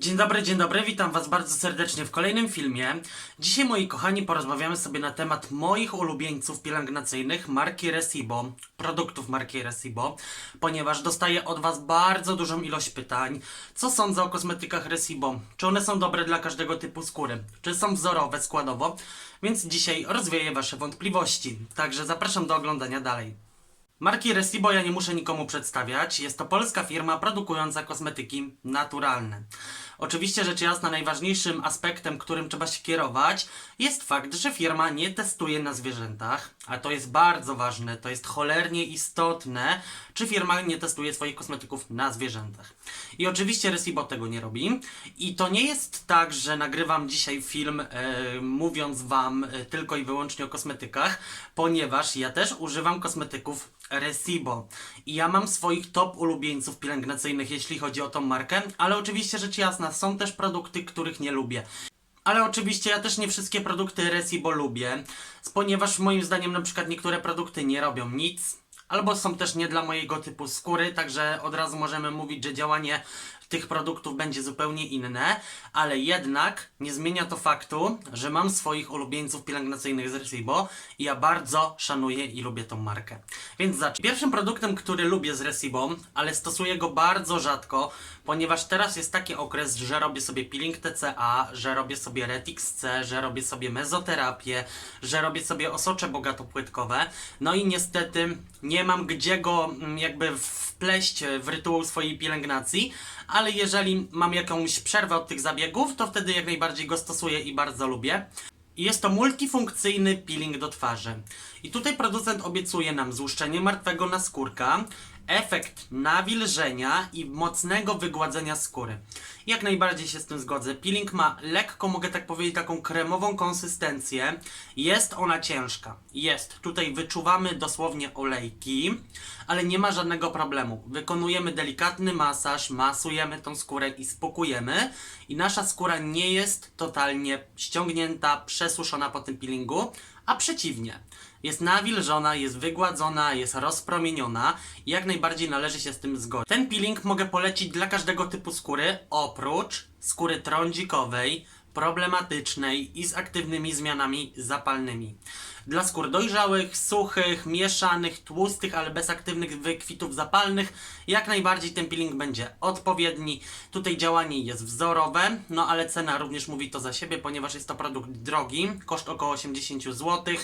Dzień dobry, dzień dobry, witam Was bardzo serdecznie w kolejnym filmie. Dzisiaj, moi kochani, porozmawiamy sobie na temat moich ulubieńców pielęgnacyjnych marki Resibo, produktów marki Resibo, ponieważ dostaję od Was bardzo dużą ilość pytań. Co sądzę o kosmetykach Resibo? Czy one są dobre dla każdego typu skóry? Czy są wzorowe składowo? Więc dzisiaj rozwieję Wasze wątpliwości. Także zapraszam do oglądania dalej. Marki Resibo ja nie muszę nikomu przedstawiać. Jest to polska firma produkująca kosmetyki naturalne. Oczywiście rzecz jasna najważniejszym aspektem, którym trzeba się kierować jest fakt, że firma nie testuje na zwierzętach, a to jest bardzo ważne, to jest cholernie istotne, czy firma nie testuje swoich kosmetyków na zwierzętach. I oczywiście Resibo tego nie robi. I to nie jest tak, że nagrywam dzisiaj film e, mówiąc wam e, tylko i wyłącznie o kosmetykach, ponieważ ja też używam kosmetyków Resibo. I ja mam swoich top ulubieńców pielęgnacyjnych, jeśli chodzi o tą markę, ale oczywiście rzecz jasna, są też produkty, których nie lubię. Ale oczywiście ja też nie wszystkie produkty Resibo lubię, ponieważ moim zdaniem na przykład niektóre produkty nie robią nic, albo są też nie dla mojego typu skóry, także od razu możemy mówić, że działanie tych produktów będzie zupełnie inne, ale jednak nie zmienia to faktu, że mam swoich ulubieńców pielęgnacyjnych z Resibo i ja bardzo szanuję i lubię tą markę. Więc zacznę. Pierwszym produktem, który lubię z Resibo, ale stosuję go bardzo rzadko, ponieważ teraz jest taki okres, że robię sobie peeling TCA, że robię sobie Retix C, że robię sobie mezoterapię, że robię sobie osocze bogatopłytkowe. No i niestety nie mam gdzie go mm, jakby wpleść w rytuał swojej pielęgnacji, ale jeżeli mam jakąś przerwę od tych zabiegów, to wtedy jak najbardziej go stosuję i bardzo lubię. Jest to multifunkcyjny peeling do twarzy. I tutaj producent obiecuje nam złuszczenie martwego naskórka, efekt nawilżenia i mocnego wygładzenia skóry. Jak najbardziej się z tym zgodzę. Peeling ma lekko, mogę tak powiedzieć, taką kremową konsystencję. Jest ona ciężka. Jest. Tutaj wyczuwamy dosłownie olejki, ale nie ma żadnego problemu. Wykonujemy delikatny masaż, masujemy tą skórę i spokujemy. I nasza skóra nie jest totalnie ściągnięta, przesuszona po tym peelingu, a przeciwnie. Jest nawilżona, jest wygładzona, jest rozpromieniona i jak najbardziej należy się z tym zgodzić. Ten peeling mogę polecić dla każdego typu skóry, oprócz skóry trądzikowej, problematycznej i z aktywnymi zmianami zapalnymi. Dla skór dojrzałych, suchych, mieszanych, tłustych, ale bez aktywnych wykwitów zapalnych, jak najbardziej ten peeling będzie odpowiedni. Tutaj działanie jest wzorowe, no ale cena również mówi to za siebie, ponieważ jest to produkt drogi, koszt około 80 zł,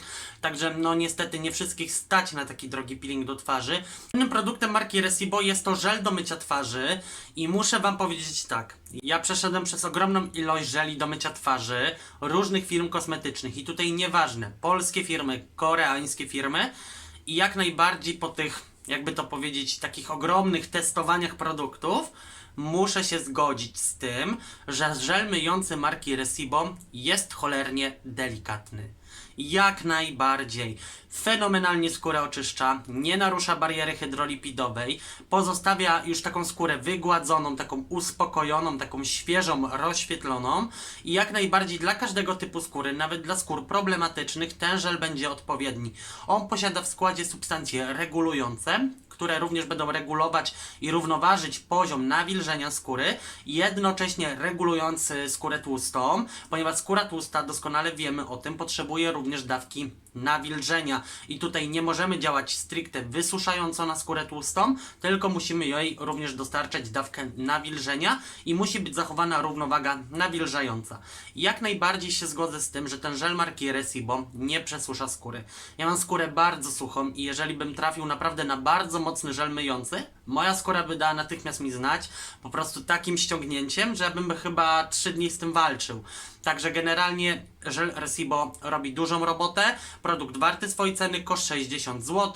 także no niestety nie wszystkich stać na taki drogi peeling do twarzy. Innym produktem marki Resibo jest to żel do mycia twarzy i muszę Wam powiedzieć tak, ja przeszedłem przez ogromną ilość żeli do mycia twarzy różnych firm kosmetycznych i tutaj nieważne, polskie firmy, koreańskie firmy i jak najbardziej po tych, jakby to powiedzieć, takich ogromnych testowaniach produktów muszę się zgodzić z tym, że żel myjący marki Resibo jest cholernie delikatny. Jak najbardziej. Fenomenalnie skórę oczyszcza, nie narusza bariery hydrolipidowej, pozostawia już taką skórę wygładzoną, taką uspokojoną, taką świeżą, rozświetloną i jak najbardziej dla każdego typu skóry, nawet dla skór problematycznych, ten żel będzie odpowiedni. On posiada w składzie substancje regulujące, które również będą regulować i równoważyć poziom nawilżenia skóry, jednocześnie regulując skórę tłustą, ponieważ skóra tłusta, doskonale wiemy o tym, potrzebuje również dawki nawilżenia. I tutaj nie możemy działać stricte wysuszająco na skórę tłustą, tylko musimy jej również dostarczać dawkę nawilżenia i musi być zachowana równowaga nawilżająca. Jak najbardziej się zgodzę z tym, że ten żel marki Resibo nie przesusza skóry. Ja mam skórę bardzo suchą i jeżeli bym trafił naprawdę na bardzo mocny żel myjący, moja skóra by dała natychmiast mi znać po prostu takim ściągnięciem, że bym chyba 3 dni z tym walczył. Także generalnie żel Resibo robi dużą robotę. Produkt warty swojej ceny, koszt 60 zł.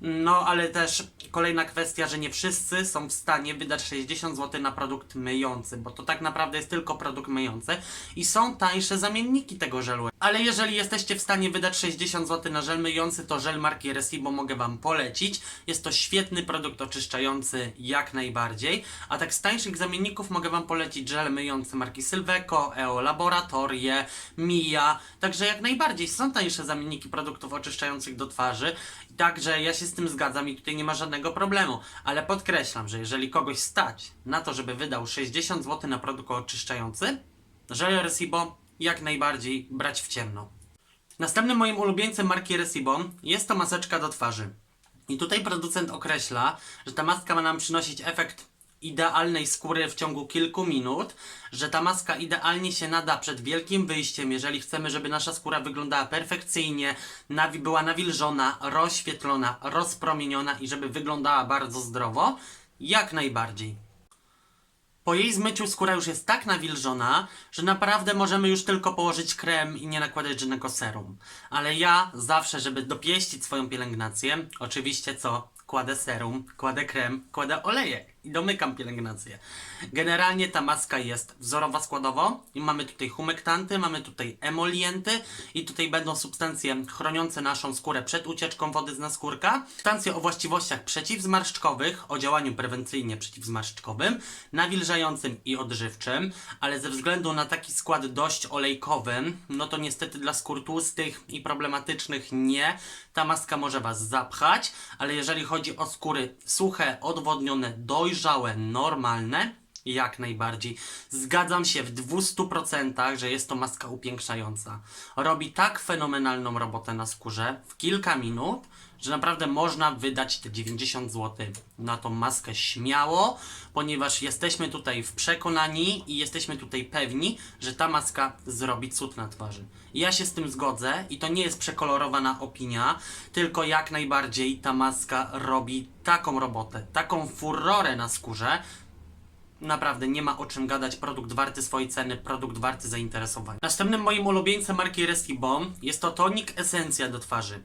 No ale też kolejna kwestia, że nie wszyscy są w stanie wydać 60 zł na produkt myjący, bo to tak naprawdę jest tylko produkt myjący i są tańsze zamienniki tego żelu. Ale jeżeli jesteście w stanie wydać 60 zł na żel myjący, to żel marki Resibo mogę Wam polecić. Jest to świetny produkt oczyszczający jak najbardziej. A tak z tańszych zamienników mogę Wam polecić żel myjący marki Sylveco, EO Laboratorie, Mia. Także jak najbardziej są tańsze zamienniki produktów oczyszczających do twarzy. Także ja się z tym zgadzam i tutaj nie ma żadnego problemu. Ale podkreślam, że jeżeli kogoś stać na to, żeby wydał 60 zł na produkt oczyszczający, żel Recibo jak najbardziej brać w ciemno. Następnym moim ulubieńcem marki Recibo jest to maseczka do twarzy. I tutaj producent określa, że ta maska ma nam przynosić efekt idealnej skóry w ciągu kilku minut, że ta maska idealnie się nada przed wielkim wyjściem, jeżeli chcemy, żeby nasza skóra wyglądała perfekcyjnie, nawi- była nawilżona, rozświetlona, rozpromieniona i żeby wyglądała bardzo zdrowo, jak najbardziej. Po jej zmyciu skóra już jest tak nawilżona, że naprawdę możemy już tylko położyć krem i nie nakładać żadnego serum. Ale ja zawsze, żeby dopieścić swoją pielęgnację, oczywiście co? Kładę serum, kładę krem, kładę olejek i domykam pielęgnację. Generalnie ta maska jest wzorowa składowo i mamy tutaj humektanty, mamy tutaj emolienty i tutaj będą substancje chroniące naszą skórę przed ucieczką wody z naskórka, substancje o właściwościach przeciwzmarszczkowych, o działaniu prewencyjnie przeciwzmarszczkowym, nawilżającym i odżywczym, ale ze względu na taki skład dość olejkowy, no to niestety dla skór tłustych i problematycznych nie. Ta maska może Was zapchać, ale jeżeli chodzi o skóry suche, odwodnione, dojrzałe, normalne, jak najbardziej. Zgadzam się w 200%, że jest to maska upiększająca. Robi tak fenomenalną robotę na skórze w kilka minut, że naprawdę można wydać te 90 zł na tą maskę śmiało, ponieważ jesteśmy tutaj w przekonani i jesteśmy tutaj pewni, że ta maska zrobi cud na twarzy. Ja się z tym zgodzę i to nie jest przekolorowana opinia, tylko jak najbardziej ta maska robi taką robotę, taką furorę na skórze, Naprawdę nie ma o czym gadać. Produkt warty swojej ceny, produkt warty zainteresowania. Następnym moim ulubieńcem marki Restibon jest to tonik esencja do twarzy.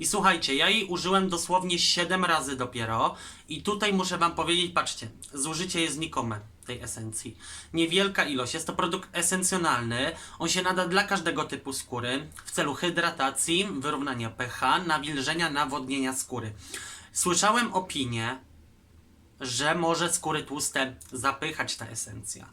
I słuchajcie, ja jej użyłem dosłownie 7 razy dopiero. I tutaj muszę Wam powiedzieć, patrzcie, zużycie jest znikome tej esencji. Niewielka ilość, jest to produkt esencjonalny. On się nada dla każdego typu skóry w celu hydratacji, wyrównania pH, nawilżenia, nawodnienia skóry. Słyszałem opinię, że może skóry tłuste zapychać ta esencja.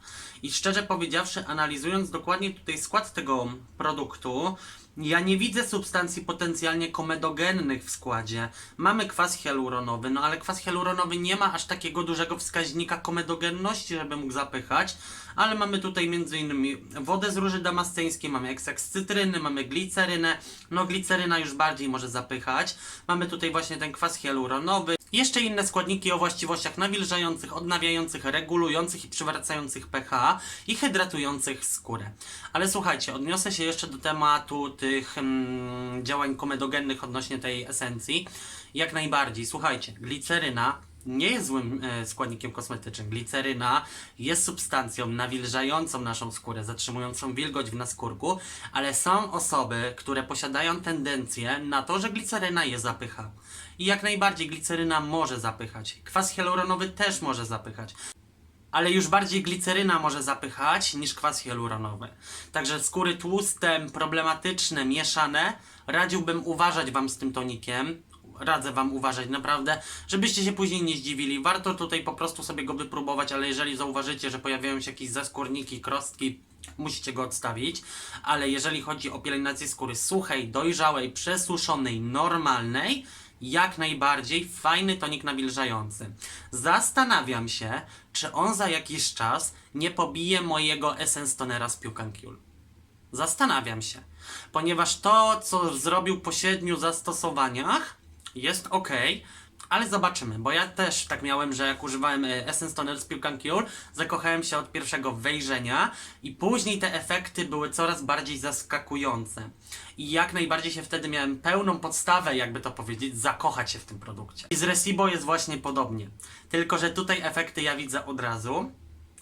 I szczerze powiedziawszy, analizując dokładnie tutaj skład tego produktu, ja nie widzę substancji potencjalnie komedogennych w składzie. Mamy kwas hialuronowy, no ale kwas hialuronowy nie ma aż takiego dużego wskaźnika komedogenności, żeby mógł zapychać, ale mamy tutaj m.in. wodę z róży damasceńskiej, mamy ekstrakt z cytryny, mamy glicerynę, no gliceryna już bardziej może zapychać. Mamy tutaj właśnie ten kwas hialuronowy, jeszcze inne składniki o właściwościach nawilżających, odnawiających, regulujących i przywracających pH i hydratujących skórę. Ale słuchajcie, odniosę się jeszcze do tematu tych mm, działań komedogennych odnośnie tej esencji. Jak najbardziej. Słuchajcie, gliceryna nie jest złym e, składnikiem kosmetycznym. Gliceryna jest substancją nawilżającą naszą skórę, zatrzymującą wilgoć w naskórku, ale są osoby, które posiadają tendencję na to, że gliceryna je zapycha. I jak najbardziej gliceryna może zapychać. Kwas hialuronowy też może zapychać. Ale już bardziej gliceryna może zapychać niż kwas hialuronowy. Także skóry tłuste, problematyczne, mieszane, radziłbym uważać Wam z tym tonikiem. Radzę Wam uważać naprawdę, żebyście się później nie zdziwili. Warto tutaj po prostu sobie go wypróbować, ale jeżeli zauważycie, że pojawiają się jakieś zaskórniki, krostki, musicie go odstawić. Ale jeżeli chodzi o pielęgnację skóry suchej, dojrzałej, przesuszonej, normalnej, jak najbardziej fajny tonik nawilżający. Zastanawiam się, czy on za jakiś czas nie pobije mojego Essence Tonera z Pucancule. Zastanawiam się, ponieważ to, co zrobił po siedmiu zastosowaniach, jest ok, ale zobaczymy, bo ja też tak miałem, że jak używałem e, Essence Toner z Pucancule, zakochałem się od pierwszego wejrzenia i później te efekty były coraz bardziej zaskakujące. I jak najbardziej się wtedy miałem pełną podstawę, jakby to powiedzieć, zakochać się w tym produkcie. I z Recibo jest właśnie podobnie. Tylko, że tutaj efekty ja widzę od razu,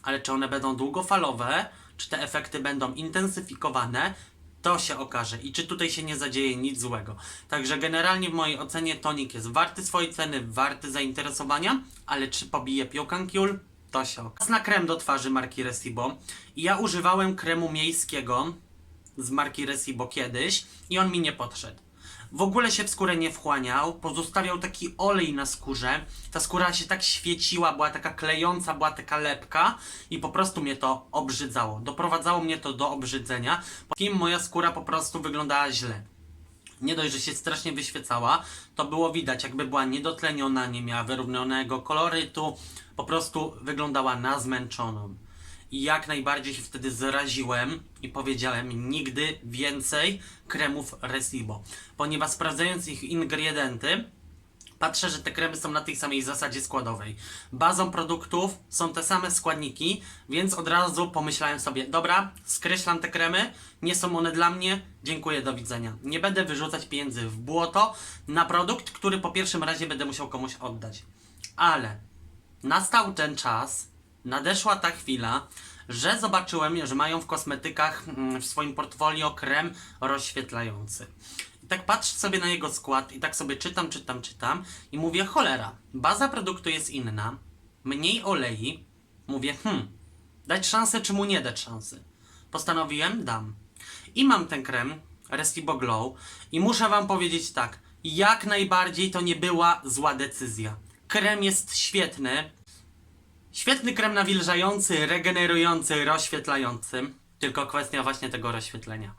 ale czy one będą długofalowe, czy te efekty będą intensyfikowane, to się okaże i czy tutaj się nie zadzieje nic złego. Także generalnie w mojej ocenie tonik jest warty swojej ceny, warty zainteresowania, ale czy pobije Piocancule? To się okaże. Na krem do twarzy marki Recibo. I ja używałem kremu miejskiego z marki Recibo kiedyś i on mi nie podszedł. W ogóle się w skórę nie wchłaniał, pozostawiał taki olej na skórze. Ta skóra się tak świeciła, była taka klejąca, była taka lepka i po prostu mnie to obrzydzało. Doprowadzało mnie to do obrzydzenia, po kim moja skóra po prostu wyglądała źle. Nie dość, że się strasznie wyświecała, to było widać, jakby była niedotleniona, nie miała wyrównionego kolorytu, po prostu wyglądała na zmęczoną. I jak najbardziej się wtedy zaraziłem i powiedziałem nigdy więcej kremów Resibo. Ponieważ sprawdzając ich ingredienty, patrzę, że te kremy są na tej samej zasadzie składowej. Bazą produktów są te same składniki, więc od razu pomyślałem sobie, dobra, skreślam te kremy, nie są one dla mnie, dziękuję, do widzenia. Nie będę wyrzucać pieniędzy w błoto na produkt, który po pierwszym razie będę musiał komuś oddać. Ale nastał ten czas, nadeszła ta chwila, że zobaczyłem, że mają w kosmetykach mm, w swoim portfolio krem rozświetlający. I tak patrzę sobie na jego skład i tak sobie czytam, czytam, czytam i mówię, cholera, baza produktu jest inna, mniej olei. Mówię, hmm, dać szansę czy mu nie dać szansy? Postanowiłem, dam. I mam ten krem, Restibo Glow i muszę wam powiedzieć tak, jak najbardziej to nie była zła decyzja. Krem jest świetny, Świetny krem nawilżający, regenerujący, rozświetlający. Tylko kwestia właśnie tego rozświetlenia.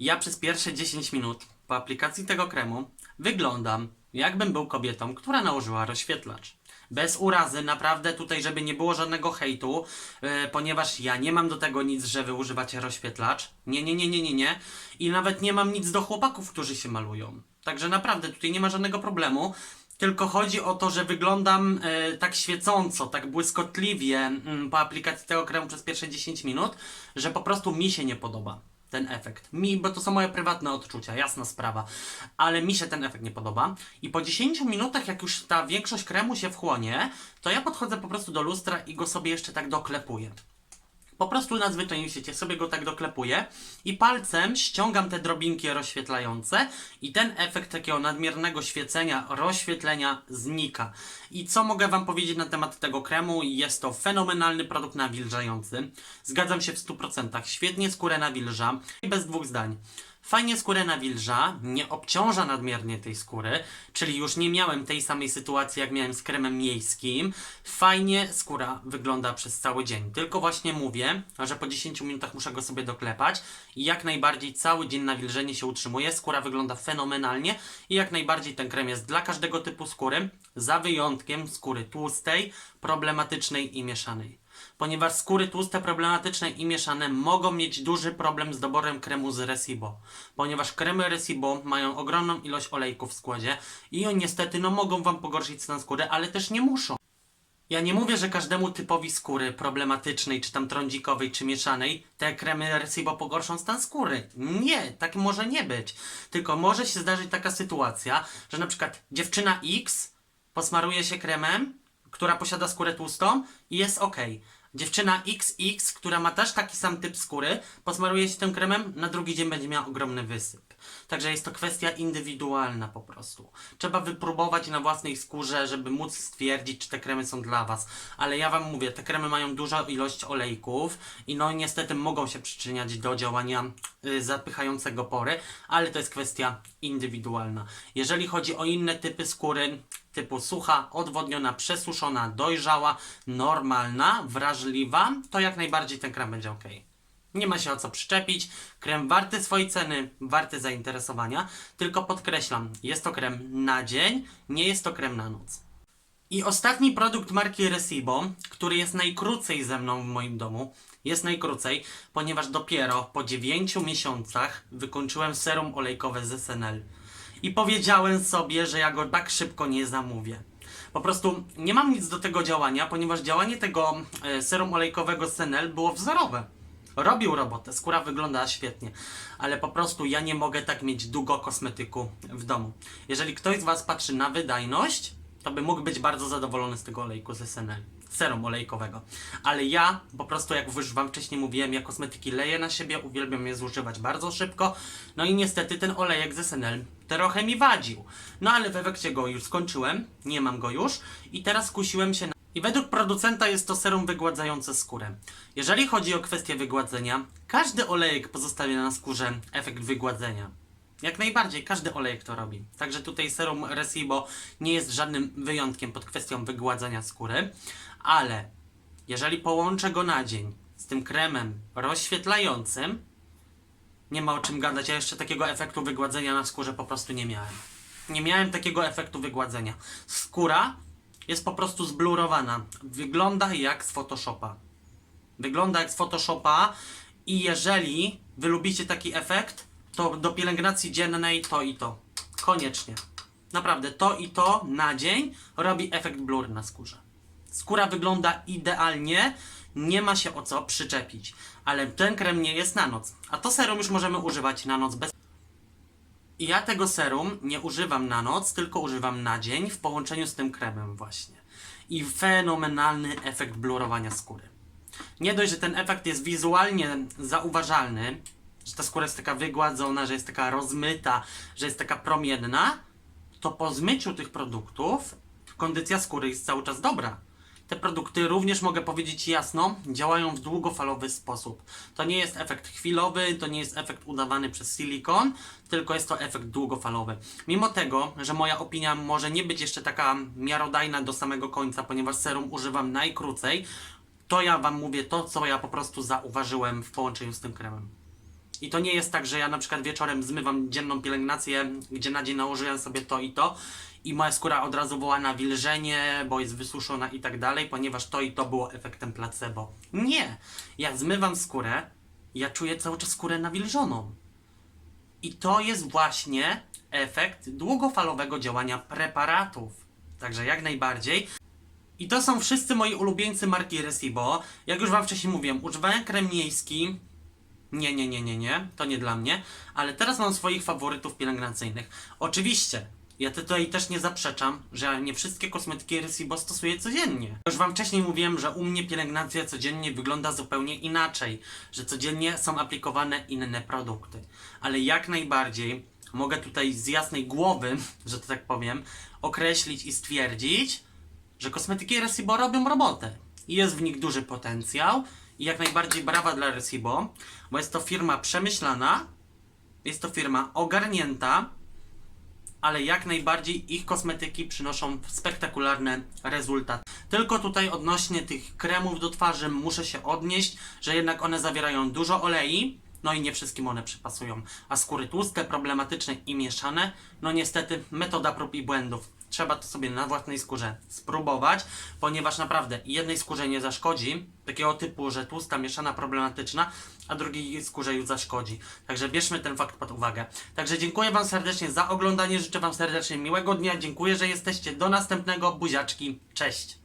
Ja przez pierwsze 10 minut po aplikacji tego kremu wyglądam jakbym był kobietą, która nałożyła rozświetlacz. Bez urazy, naprawdę tutaj, żeby nie było żadnego hejtu, yy, ponieważ ja nie mam do tego nic, że wy używacie rozświetlacz. Nie, nie, nie, nie, nie, nie. I nawet nie mam nic do chłopaków, którzy się malują. Także naprawdę tutaj nie ma żadnego problemu. Tylko chodzi o to, że wyglądam e, tak świecąco, tak błyskotliwie mm, po aplikacji tego kremu przez pierwsze 10 minut, że po prostu mi się nie podoba ten efekt. Mi, bo to są moje prywatne odczucia, jasna sprawa, ale mi się ten efekt nie podoba. I po 10 minutach, jak już ta większość kremu się wchłonie, to ja podchodzę po prostu do lustra i go sobie jeszcze tak doklepuję. Po prostu na zwyczajnym sobie go tak doklepuję i palcem ściągam te drobinki rozświetlające i ten efekt takiego nadmiernego świecenia, rozświetlenia znika. I co mogę Wam powiedzieć na temat tego kremu? Jest to fenomenalny produkt nawilżający. Zgadzam się w 100%. Świetnie skórę nawilża i bez dwóch zdań. Fajnie skórę nawilża, nie obciąża nadmiernie tej skóry, czyli już nie miałem tej samej sytuacji jak miałem z kremem miejskim. Fajnie skóra wygląda przez cały dzień. Tylko właśnie mówię, że po 10 minutach muszę go sobie doklepać i jak najbardziej cały dzień nawilżenie się utrzymuje. Skóra wygląda fenomenalnie i jak najbardziej ten krem jest dla każdego typu skóry, za wyjątkiem skóry tłustej, problematycznej i mieszanej ponieważ skóry tłuste, problematyczne i mieszane mogą mieć duży problem z doborem kremu z Resibo, ponieważ kremy Resibo mają ogromną ilość olejków w składzie i niestety no mogą Wam pogorszyć stan skóry, ale też nie muszą. Ja nie mówię, że każdemu typowi skóry problematycznej, czy tam trądzikowej, czy mieszanej, te kremy Resibo pogorszą stan skóry. Nie, tak może nie być. Tylko może się zdarzyć taka sytuacja, że na przykład dziewczyna X posmaruje się kremem, która posiada skórę tłustą i jest ok. Dziewczyna XX, która ma też taki sam typ skóry, posmaruje się tym kremem, na drugi dzień będzie miała ogromny wysyp. Także jest to kwestia indywidualna po prostu. Trzeba wypróbować na własnej skórze, żeby móc stwierdzić, czy te kremy są dla Was. Ale ja Wam mówię, te kremy mają dużą ilość olejków i no niestety mogą się przyczyniać do działania zapychającego pory, ale to jest kwestia indywidualna. Jeżeli chodzi o inne typy skóry, typu sucha, odwodniona, przesuszona, dojrzała, normalna, wrażliwa, to jak najbardziej ten krem będzie ok. Nie ma się o co przyczepić. Krem warty swojej ceny, warty zainteresowania. Tylko podkreślam, jest to krem na dzień, nie jest to krem na noc. I ostatni produkt marki Resibo, który jest najkrócej ze mną w moim domu, jest najkrócej, ponieważ dopiero po 9 miesiącach wykończyłem serum olejkowe z SNL. I powiedziałem sobie, że ja go tak szybko nie zamówię. Po prostu nie mam nic do tego działania, ponieważ działanie tego e, serum olejkowego z SNL było wzorowe. Robił robotę, skóra wyglądała świetnie, ale po prostu ja nie mogę tak mieć długo kosmetyku w domu. Jeżeli ktoś z Was patrzy na wydajność, to by mógł być bardzo zadowolony z tego olejku z SNL, serum olejkowego. Ale ja po prostu, jak już Wam wcześniej mówiłem, ja kosmetyki leję na siebie, uwielbiam je zużywać bardzo szybko, no i niestety ten olejek z SNL trochę mi wadził. No ale w efekcie go już skończyłem, nie mam go już i teraz skusiłem się na i według producenta jest to serum wygładzające skórę. Jeżeli chodzi o kwestię wygładzenia, każdy olejek pozostawia na skórze efekt wygładzenia. Jak najbardziej, każdy olejek to robi. Także tutaj serum Resibo nie jest żadnym wyjątkiem pod kwestią wygładzania skóry, ale jeżeli połączę go na dzień z tym kremem rozświetlającym, nie ma o czym gadać, ja jeszcze takiego efektu wygładzenia na skórze po prostu nie miałem. Nie miałem takiego efektu wygładzenia. Skóra jest po prostu zblurowana. Wygląda jak z Photoshopa. Wygląda jak z Photoshopa i jeżeli wy lubicie taki efekt, to do pielęgnacji dziennej to i to. Koniecznie. Naprawdę, to i to na dzień robi efekt blur na skórze. Skóra wygląda idealnie, nie ma się o co przyczepić. Ale ten krem nie jest na noc. A to serum już możemy używać na noc bez. I ja tego serum nie używam na noc, tylko używam na dzień w połączeniu z tym kremem właśnie. I fenomenalny efekt blurowania skóry. Nie dość, że ten efekt jest wizualnie zauważalny, że ta skóra jest taka wygładzona, że jest taka rozmyta, że jest taka promienna, to po zmyciu tych produktów kondycja skóry jest cały czas dobra. Te produkty również mogę powiedzieć jasno, działają w długofalowy sposób. To nie jest efekt chwilowy, to nie jest efekt udawany przez silikon, tylko jest to efekt długofalowy. Mimo tego, że moja opinia może nie być jeszcze taka miarodajna do samego końca, ponieważ serum używam najkrócej, to ja Wam mówię to, co ja po prostu zauważyłem w połączeniu z tym kremem. I to nie jest tak, że ja na przykład wieczorem zmywam dzienną pielęgnację, gdzie na dzień nałożyłem sobie to i to i moja skóra od razu woła na wilżenie, bo jest wysuszona i tak dalej, ponieważ to i to było efektem placebo. Nie! Ja zmywam skórę, ja czuję cały czas skórę nawilżoną. I to jest właśnie efekt długofalowego działania preparatów. Także jak najbardziej. I to są wszyscy moi ulubieńcy marki Resibo. Jak już Wam wcześniej mówiłem, używałem krem miejski. Nie, nie, nie, nie, nie, to nie dla mnie. Ale teraz mam swoich faworytów pielęgnacyjnych. Oczywiście, ja tutaj też nie zaprzeczam, że nie wszystkie kosmetyki Resibo stosuję codziennie. Już Wam wcześniej mówiłem, że u mnie pielęgnacja codziennie wygląda zupełnie inaczej. Że codziennie są aplikowane inne produkty. Ale jak najbardziej mogę tutaj z jasnej głowy, że to tak powiem, określić i stwierdzić, że kosmetyki Resibo robią robotę. Jest w nich duży potencjał i jak najbardziej brawa dla Resibo, bo jest to firma przemyślana, jest to firma ogarnięta, ale jak najbardziej ich kosmetyki przynoszą spektakularne rezultaty. Tylko tutaj odnośnie tych kremów do twarzy muszę się odnieść, że jednak one zawierają dużo olei, no i nie wszystkim one przypasują. A skóry tłuste, problematyczne i mieszane, no niestety metoda prób i błędów. Trzeba to sobie na własnej skórze spróbować, ponieważ naprawdę jednej skórze nie zaszkodzi, takiego typu, że tłusta, mieszana, problematyczna, a drugiej skórze już zaszkodzi. Także bierzmy ten fakt pod uwagę. Także dziękuję Wam serdecznie za oglądanie, życzę Wam serdecznie miłego dnia, dziękuję, że jesteście. Do następnego, buziaczki, cześć!